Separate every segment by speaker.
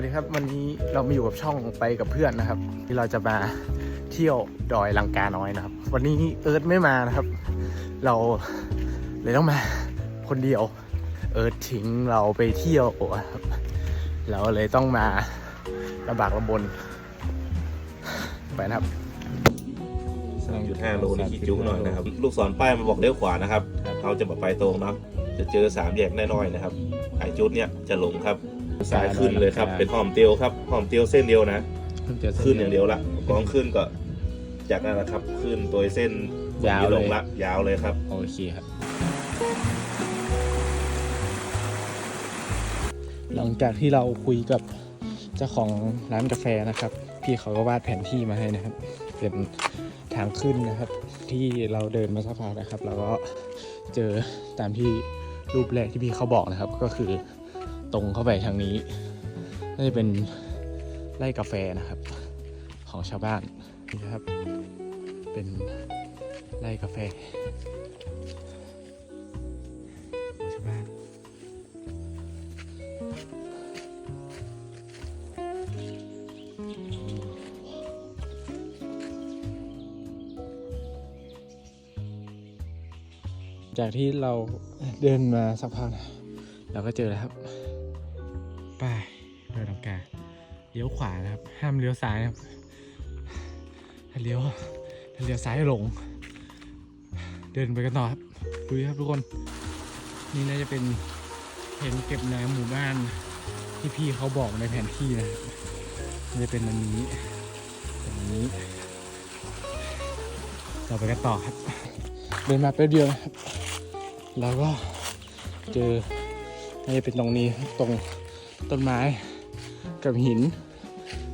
Speaker 1: วัสดีครับวันนี้เรามาอยู่กับช่องไปกับเพื่อนนะครับ ที่เราจะมาเที่ยวดอยลังกาน้อยนะครับ วันนี้เอิร์ธไม่มานะครับ เราเลยต้องมาคนเดียว เอิร์ธทิ้งเราไปเที่ยวครับเราเลยต้องมาลำบากลำบนไปนะครับ
Speaker 2: 3.5โลนี่ขี้จุหน่อยนะครับ ลูกศรป้ายมันบอกเลี้ยวขวานะครับเราจะมาไปตรงนะจะเจอสามแยกแน่นอนนะครับไอจุดเนี่ยจะหลงครับ สายขึ้นเลยครับ เป็นหอมเตียวครับหอมเตียวเส้นเดียวนะ ขึ้นอย่างเดียวละกองขึ้นก็จากนั้นนะครับ ขึ้นตัวเส้น
Speaker 1: ยาวเลย
Speaker 2: ลงละยาวเลยครับ
Speaker 1: โอเคครับ หลังจากที่เราคุยกับเจ้าของร้านกาแฟนะครับ พี่เขาก็วาดแผนที่มาให้นะครับ เป็นทางขึ้นนะครับ ที่เราเดินมาสักพักนะครับแล้วก็เจอตามที่รูปแรกที่พี่เขาบอกนะครับ ก็คือ ตรงเข้าไปทางนี้น่าจะเป็นไร่กาแฟนะครับ ของชาวบ้านนี่นะครับ เป็นไร่กาแฟของชาวบ้านจากที่เราเดินมาสักพักนะเราก็เจอแล้วครับ ป้ายเดินลังกาเลี้ยวขวานะครับ ห้ามเลี้ยวซ้ายนะครับ ถ้าเลี้ยวถ้าเลี้ยวซ้ายหลง เดินไปกันต่อครับดูครับทุกคน นี่น่าจะเป็นเห็นเก็บน้ำหมู่บ้านที่พี่เขาบอกในแผนที่นะครับน่าจะเป็นอันนี้อันนี้เราไปกันต่อครับ เดินมาแป๊บเดียวนะครับ แล้วก็เจอน่าจะเป็นตรงนี้ตรง ต้นไม้กับหิน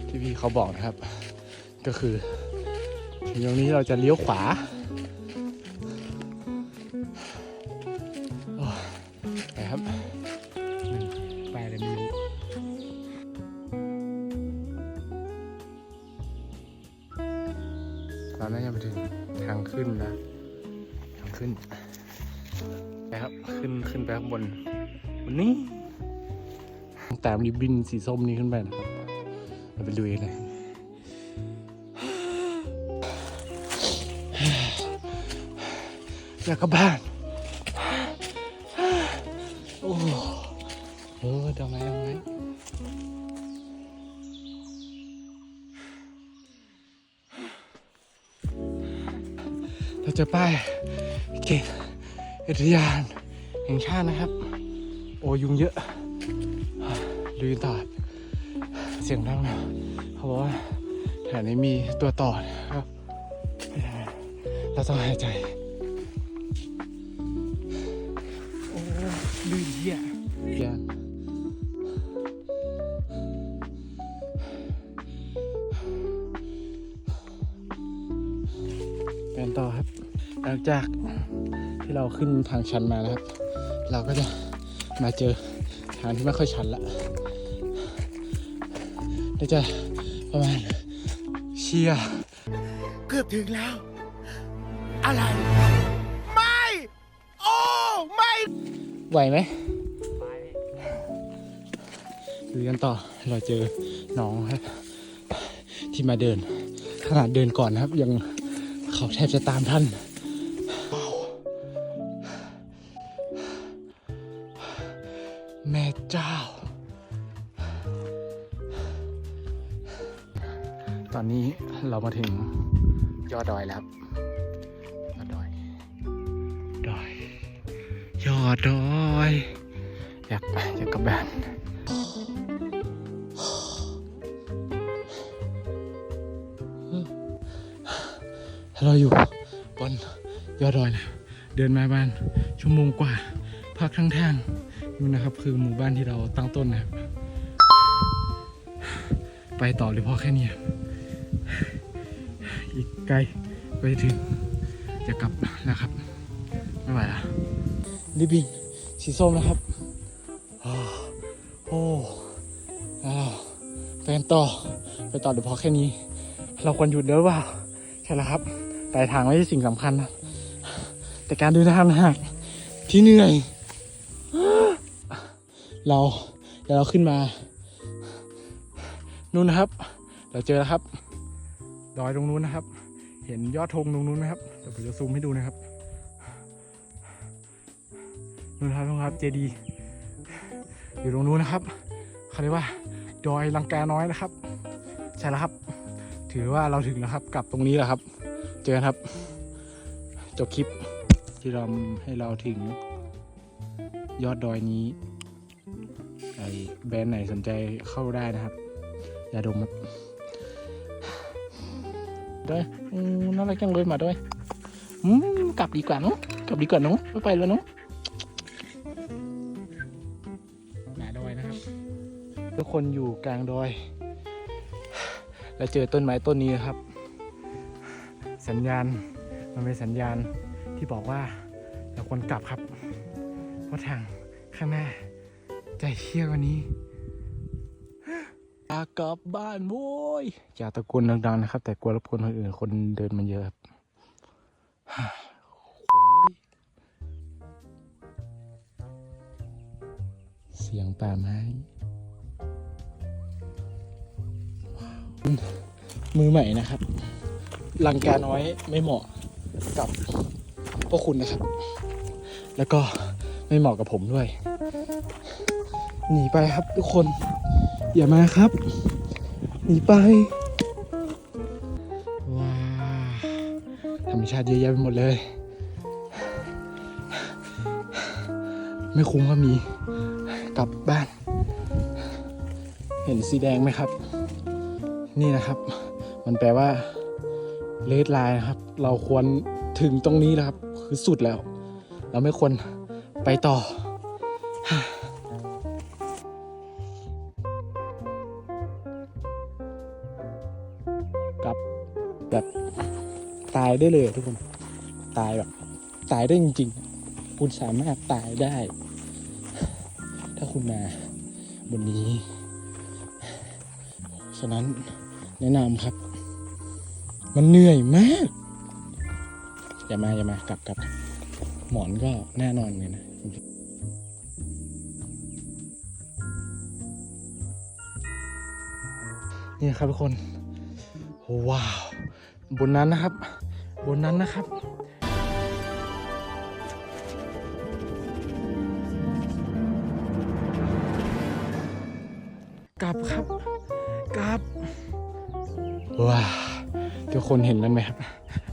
Speaker 1: ที่พี่เขาบอกนะครับ ก็คือถึงตรงนี้เราจะเลี้ยวขวาไปครับไปเลยไม่รู้เราน่าจะมาถึงทางขึ้นนะ ทางขึ้นไปครับขึ้นขึ้นไปข้างบนวันนี้ แตามริบบิ้นสีส้มนี้ขึ้นไปนะครับเราไปดูกันเลยอยากกลับบ้าน โอ้โหเออดอกไม้ดอกไมเราเจอป้ายเกตอุทยานแห่งชาตินะครับ โอ้ยุงเยอะ ดูกันต่อเสียงดังนะเขาบอกว่าแถวนี้มีตัวต่อนะครับเราต้องหายใจ โอ้ลื่นเหี้ยเหี้ยไปกันต่อครับ หลังจากที่เราขึ้นทางชันมานะครับ เราก็จะมาเจอทางที่ไม่ค่อยชันละ น่าจะประมาณเชียร์เกือบถึงแล้ว อะไร ไม่ โอ้ ไม่ ไหวไหมดูกันต่อเราเจอน้องครับ ที่มาเดิน ขนาดเดินก่อนนะครับ ยังเขาแทบจะตามท่าน ดดอยแล้วครับยอดดอยดอยยอดดอยอยากอยากกลับบ้านเราอยู่บนยอดดอยแล้วเดินมาบ้านชั่วโมงกว่าพักทั้งทางนู่นนะครับ คือหมู่บ้านที่เราตั้งต้นนะครับ ไปต่อหรือพอแค่นี้ครับอีกไกล ไปถึงจะกลับแล้วครับ ไม่ไหวแล้วริบินสีส้มนะครับ โอ้อ้แล้วไปกันต่อไปต่อหรือพอแค่นี้ เราควรหยุดเด้อเปล่าใช่แล้วครับปลายทางไม่ใช่สิ่งสำคัญนะแต่การเดินทางนะฮะที่เหนื่อย เราเดี๋ยวเราขึ้นมา นู่นนะครับ เราเจอแล้วครับดอยตรงนู้นนะครับ เห็นยอดธงตรงนู้นไหมครับเดี๋ยวผมจะซูมให้ดูนะครับนู่นครับนู่นครับเจดีอยู่ตรงนู้นนะครับเขาเรียกว่าดอยลังกาน้อยนะครับ ใช่แล้วครับ ถือว่าเราถึงแล้วครับ กลับตรงนี้แหละครับ เจอกันครับ จบคลิปที่เราให้เราถึงยอดดอยนี้ไอแบรนด์ไหนสนใจเข้าได้นะครับยาดมครับ ด้วยอืมน่ารักจังเลยหมาด้วยอืมกลับดีกว่าเนอะกลับดีกว่าเนอะไม่ไปแล้วเนอะหนาดอยนะครับ ทุกคนอยู่กลางดอย แล้วเจอต้นไม้ต้นนี้นะครับ สัญญาณมันเป็นสัญญาณที่บอกว่าเราควรกลับครับ เพราะทางข้างหน้าใจเชี่ยวกว่านี้ อยากกลับบ้านโว้ยอย่าตะโกนดังๆนะครับ แต่กลัวรบกวนคนอื่นคนเดินมันเยอะครับเสียงป่าไม้มือใหม่นะครับ ลังกาน้อยไม่เหมาะกับพวกคุณนะครับ แล้วก็ไม่เหมาะกับผมด้วย หนีไปครับทุกคน อย่ามาครับหนีไปว้าธรรมชาติเยอะแยะไปหมดเลย ไม่คุ้มก็มีกลับบ้าน เห็นสีแดงไหมครับ นี่นะครับ มันแปลว่าเลดไลน์นะครับ เราควรถึงตรงนี้แล้วครับ คือสุดแล้ว เราไม่ควรไปต่อ กลับ แบบตายได้เลยทุกคน ตายแบบ ตายได้จริงๆ คุณสามารถตายได้ ถ้าคุณมาบนนี้ ฉะนั้นแนะนำครับ มันเหนื่อยมาก อย่ามาอย่ามากลับกลับหมอนก็แน่นอนเลยนะนี่ครับทุกคน ว้าว บนนั้นนะครับ บนนั้นนะครับ กลับครับ กลับ ว้าวทุกคนเห็นแล้วไหมครับ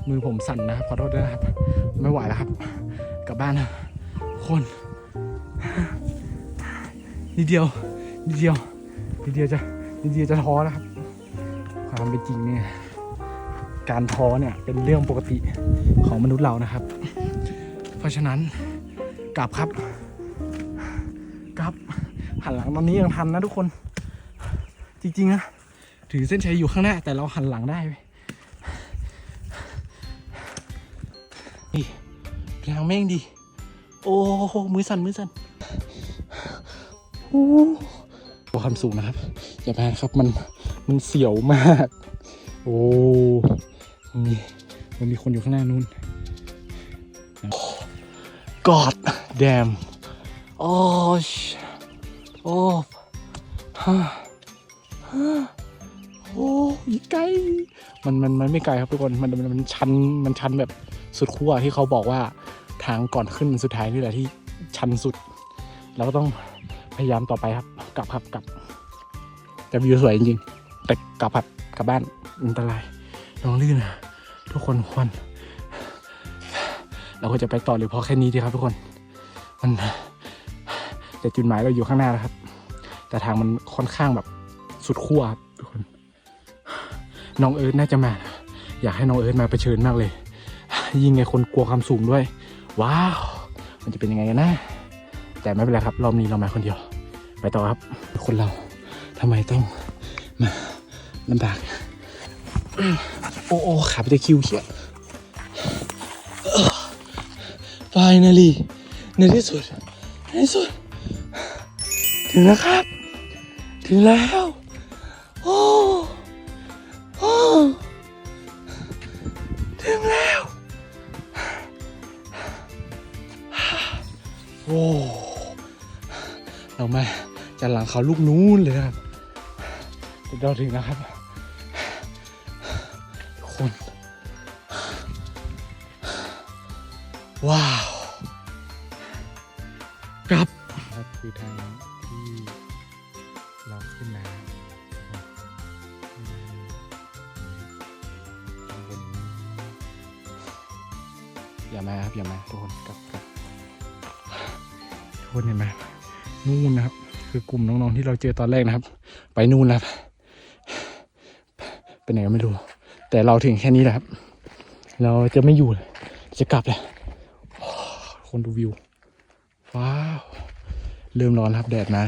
Speaker 1: มือผมสั่นนะครับ ขอโทษด้วยนะครับ ไม่ไหวแล้วครับ กลับบ้านนะคนนิดเดียวนิดเดียวนิดเดียวจะนิดเดียวจะท้อแล้วครับ ความเป็นจริงเนี่ยการท้อเนี่ยเป็นเรื่องปกติของมนุษย์เรานะครับ เพราะฉะนั้นกลับครับกลับหันหลังตอนนี้ยังทันนะทุกคน จริงๆนะถือเส้นชัยอยู่ข้างหน้า แต่เราหันหลังได้นี่แรงแม่งดี โอ้หมือสั่นมือสั่นโอ้ความสูงนะครับ อย่าไปนะครับมัน มันเสียวมาก โอ้มันมีมันมีคนอยู่ข้างหน้านู้นกอดแดมโอ้ชโอ้ฮ่าฮ่าโอ้ยไกลมันมันมันไม่ไกลครับทุกคนมันมันมันชันมันชันแบบสุดขั้วที่เขาบอกว่าทางก่อนขึ้นสุดท้ายนี่แหละที่ชันสุด เราก็ต้องพยายามต่อไปครับ กลับครับกลับ แต่วิวสวยจริงๆ แต่กลับครับกลับบ้านอันตรายลองลื่นนะทุกคนควรเราก็จะไปต่อหรือพอแค่นี้ดีครับทุกคน มันแต่จุดหมายเราอยู่ข้างหน้าแล้วครับ แต่ทางมันค่อนข้างแบบสุดขั้วครับทุกคน น้องเอิร์ธน่าจะมา อยากให้น้องเอิร์ธมาเผชิญมากเลย ยิ่งไงคนกลัวความสูงด้วย ว้าว มันจะเป็นยังไงกันนะ แต่ไม่เป็นไรครับ รอบนี้เรามาคนเดียว ไปต่อครับ คนเราทำไมต้องมา ลำบาก โอ้โอ้ขาไปตะคิวเชีย finally ในที่สุด ในที่สุด ถึงแล้วครับ ถึงแล้ว โอ้โอ้ถึงแล้ว โอ้เรามาจากหลังเขาลูกนู้นเลยครับเราถึงแล้วครับ ว้าวกลับครับคือทางที่เราขึ้นมาข้างบนนี้อย่ามาครับอย่ามาทุกคนกลับกลับทุกคนเห็นไหมนู่นนะครับ คือกลุ่มน้องๆที่เราเจอตอนแรกนะครับ ไปนู่นแล้วครับไปไหนก็ไม่รู้ แต่เราถึงแค่นี้แหละครับ เราจะไม่อยู่เลยจะกลับแล้วโอ้ คนดูวิว ว้าว เริ่มร้อนครับแดดมา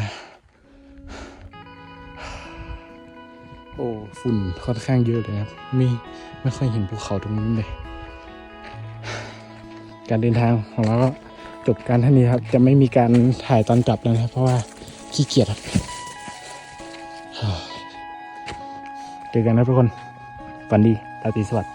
Speaker 1: โอ้ฝุ่นค่อนข้างเยอะเลยครับมีไม่ค่อยเห็นภูเขาตรงนู้เลย การเดินทางของเราก็จบการท่านี้ครับ จะไม่มีการถ่ายตอนกลับแล้วนะครับ เพราะว่าขี้เกียจครับเจอกันนะทุกคนฝันดีราตรีสวัสดิ์